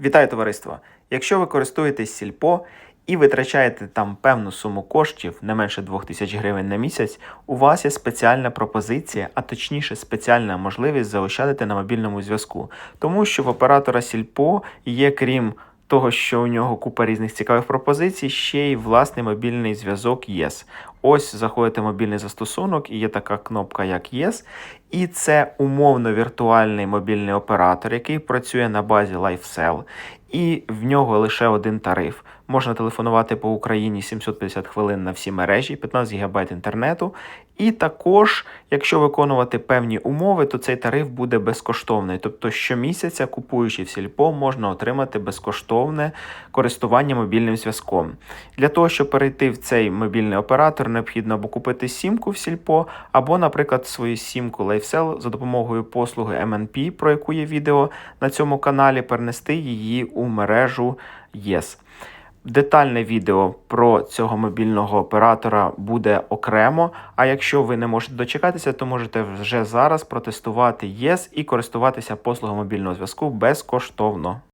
Вітаю товариство! Якщо ви користуєтесь сільпо і витрачаєте там певну суму коштів, не менше 2000 гривень на місяць, у вас є спеціальна пропозиція, а точніше спеціальна можливість заощадити на мобільному зв'язку. Тому що в оператора сільпо є, крім того, що у нього купа різних цікавих пропозицій, ще й власний мобільний зв'язок ЄС. Ось заходите в мобільний застосунок, і є така кнопка, як ЄС. І це умовно віртуальний мобільний оператор, який працює на базі LifeCell. І в нього лише один тариф. Можна телефонувати по Україні 750 хвилин на всі мережі, 15 ГБ інтернету. І також, якщо виконувати певні умови, то цей тариф буде безкоштовний. Тобто щомісяця, купуючи в сільпо, можна отримати безкоштовне користування мобільним зв'язком. Для того, щоб перейти в цей мобільний оператор, необхідно або купити сімку в сільпо, або, наприклад, свою сімку LifeCell за допомогою послуги MNP, про яку є відео на цьому каналі, перенести її у мережу ЄС. Детальне відео про цього мобільного оператора буде окремо. А якщо ви не можете дочекатися, то можете вже зараз протестувати ЄС і користуватися послугою мобільного зв'язку безкоштовно.